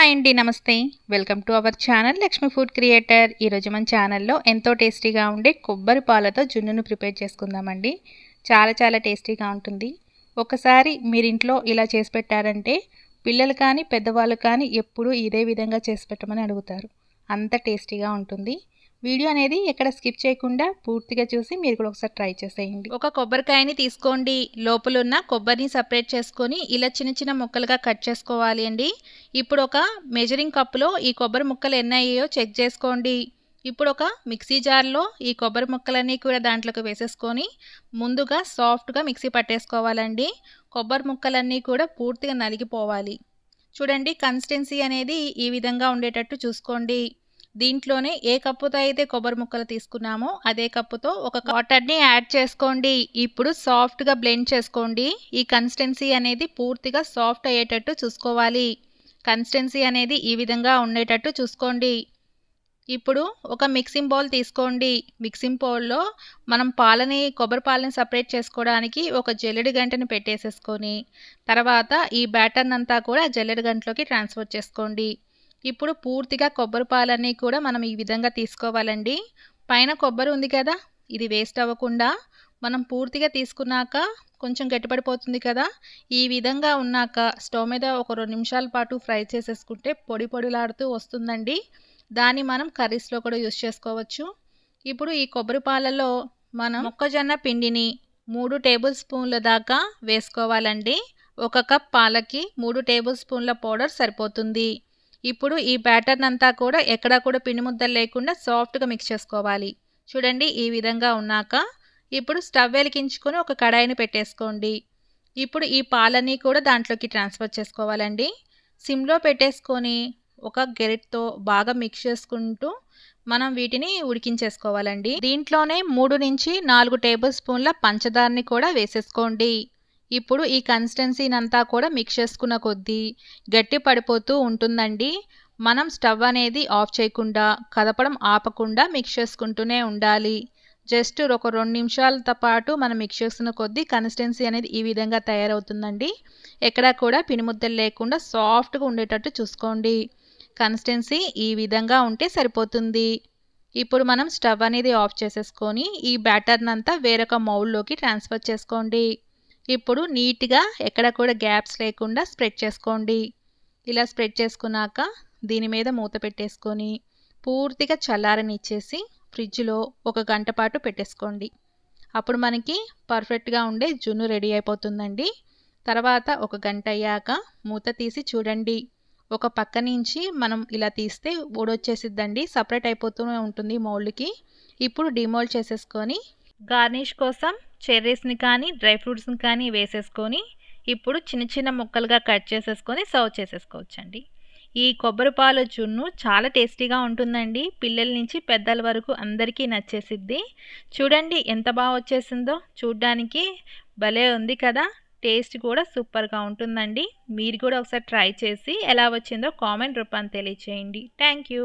Hi అండి నమస్తే. Welcome to our channel Lakshmi food creator. ఈరోజు మన ఛానల్లో ఎంతో టేస్టీగా ఉండే కొబ్బరి పాలతో జున్నును ప్రిపేర్ చేసుకుందామండి. చాలా చాలా టేస్టీగా ఉంటుంది. ఒకసారి మీరు ఇంట్లో ఇలా చేసి పెట్టారంటే పిల్లలు కానీ పెద్దవాళ్ళు కానీ ఎప్పుడూ ఇదే విధంగా చేసి పెట్టమని అడుగుతారు. అంత టేస్టీగా ఉంటుంది. వీడియో అనేది ఎక్కడ స్కిప్ చేయకుండా పూర్తిగా చూసి మీరు కూడా ఒకసారి ట్రై చేసేయండి. ఒక కొబ్బరికాయని తీసుకోండి. లోపల ఉన్న కొబ్బరిని సపరేట్ చేసుకొని ఇలా చిన్న చిన్న ముక్కలుగా కట్ చేసుకోవాలి అండి. ఇప్పుడు ఒక మెజరింగ్ కప్పులో ఈ కొబ్బరి ముక్కలు ఎన్ని అయ్యాయో చెక్ చేసుకోండి. ఇప్పుడు ఒక మిక్సీ జార్లో ఈ కొబ్బరి ముక్కలన్నీ కూడా దాంట్లోకి వేసేసుకొని ముందుగా సాఫ్ట్గా మిక్సీ పట్టేసుకోవాలండి. కొబ్బరి ముక్కలన్నీ కూడా పూర్తిగా నలిగిపోవాలి. చూడండి కన్సిస్టెన్సీ అనేది ఈ విధంగా ఉండేటట్టు చూసుకోండి. దీంట్లోనే ఏ కప్పుతో అయితే కొబ్బరి ముక్కలు తీసుకున్నామో అదే కప్పుతో ఒక వాటర్ని యాడ్ చేసుకోండి. ఇప్పుడు సాఫ్ట్గా బ్లెండ్ చేసుకోండి. ఈ కన్సిస్టెన్సీ అనేది పూర్తిగా సాఫ్ట్ అయ్యేటట్టు చూసుకోవాలి. కన్సిస్టెన్సీ అనేది ఈ విధంగా ఉండేటట్టు చూసుకోండి. ఇప్పుడు ఒక మిక్సింగ్ బౌల్ తీసుకోండి. మిక్సింగ్ బౌల్లో మనం పాలని కొబ్బరి పాలని సపరేట్ చేసుకోవడానికి ఒక జల్లెడి గంటని పెట్టేసేసుకొని తర్వాత ఈ బ్యాటర్నంతా కూడా జల్లెడి గంటలోకి ట్రాన్స్ఫర్ చేసుకోండి. ఇప్పుడు పూర్తిగా కొబ్బరి పాలన్నీ కూడా మనం ఈ విధంగా తీసుకోవాలండి. పైన కొబ్బరి ఉంది కదా ఇది వేస్ట్ అవ్వకుండా మనం పూర్తిగా తీసుకున్నాక కొంచెం గట్టిపడిపోతుంది కదా ఈ విధంగా ఉన్నాక స్టవ్ మీద ఒక రెండు నిమిషాల పాటు ఫ్రై చేసేసుకుంటే పొడి పొడిలాడుతూ వస్తుందండి. దాన్ని మనం కర్రీస్లో కూడా యూస్ చేసుకోవచ్చు. ఇప్పుడు ఈ కొబ్బరి పాలలో మనం మొక్కజొన్న పిండిని మూడు టేబుల్ స్పూన్ల దాకా వేసుకోవాలండి. ఒక కప్ పాలకి మూడు టేబుల్ స్పూన్ల పౌడర్ సరిపోతుంది. ఇప్పుడు ఈ బ్యాటర్ని అంతా కూడా ఎక్కడా కూడా పిండిముద్దలు లేకుండా సాఫ్ట్గా మిక్స్ చేసుకోవాలి. చూడండి ఈ విధంగా ఉన్నాక ఇప్పుడు స్టవ్ వెలిగించుకొని ఒక కడాయిని పెట్టేసుకోండి. ఇప్పుడు ఈ పాలన్నీ కూడా దాంట్లోకి ట్రాన్స్ఫర్ చేసుకోవాలండి. సిమ్లో పెట్టేసుకొని ఒక గెరిట్తో బాగా మిక్స్ చేసుకుంటూ మనం వీటిని ఉడికించేసుకోవాలండి. దీంట్లోనే మూడు నుంచి నాలుగు టేబుల్ స్పూన్ల పంచదారని కూడా వేసేసుకోండి. ఇప్పుడు ఈ కన్సిస్టెన్సీనంతా కూడా మిక్స్ చేసుకున్న కొద్దీ గట్టి పడిపోతూ ఉంటుందండి. మనం స్టవ్ అనేది ఆఫ్ చేయకుండా కదపడం ఆపకుండా మిక్స్ చేసుకుంటూనే ఉండాలి. జస్ట్ ఒక రెండు నిమిషాలతో పాటు మనం మిక్స్ చేస్తున్న కొద్దీ కన్సిస్టెన్సీ అనేది ఈ విధంగా తయారవుతుందండి. ఎక్కడా కూడా పినిముద్దలు లేకుండా సాఫ్ట్గా ఉండేటట్టు చూసుకోండి. కన్సిస్టెన్సీ ఈ విధంగా ఉంటే సరిపోతుంది. ఇప్పుడు మనం స్టవ్ అనేది ఆఫ్ చేసేసుకొని ఈ బ్యాటర్నంతా వేరొక మౌల్లోకి ట్రాన్స్ఫర్ చేసుకోండి. ఇప్పుడు నీట్గా ఎక్కడ కూడా గ్యాప్స్ లేకుండా స్ప్రెడ్ చేసుకోండి. ఇలా స్ప్రెడ్ చేసుకున్నాక దీని మీద మూత పెట్టేసుకొని పూర్తిగా చల్లారనిచ్చేసి ఫ్రిడ్జ్లో ఒక గంట పాటు పెట్టేసుకోండి. అప్పుడు మనకి పర్ఫెక్ట్గా ఉండే జున్ను రెడీ అయిపోతుందండి. తర్వాత ఒక గంట అయ్యాక మూత తీసి చూడండి. ఒక పక్క నుంచి మనం ఇలా తీస్తే ఊడొచ్చేసిద్దండి. సపరేట్ అయిపోతూనే ఉంటుంది మౌల్డ్కి. ఇప్పుడు డిమోల్డ్ చేసేసుకొని గార్నిష్ కోసం చెర్రీస్ని కానీ డ్రై ఫ్రూట్స్ని కానీ వేసేసుకొని ఇప్పుడు చిన్న చిన్న ముక్కలుగా కట్ చేసేసుకొని సర్వ్ చేసేసుకోవచ్చండి. ఈ కొబ్బరి పాలు జున్ను చాలా టేస్టీగా ఉంటుందండి. పిల్లల నుంచి పెద్దల వరకు అందరికీ నచ్చేసిద్ది. చూడండి ఎంత బాగా వచ్చేసిందో. చూడ్డానికి భలే ఉంది కదా. టేస్ట్ కూడా సూపర్గా ఉంటుందండి. మీరు కూడా ఒకసారి ట్రై చేసి ఎలా వచ్చిందో కామెంట్ రూపాన్ని తెలియచేయండి. Thank you.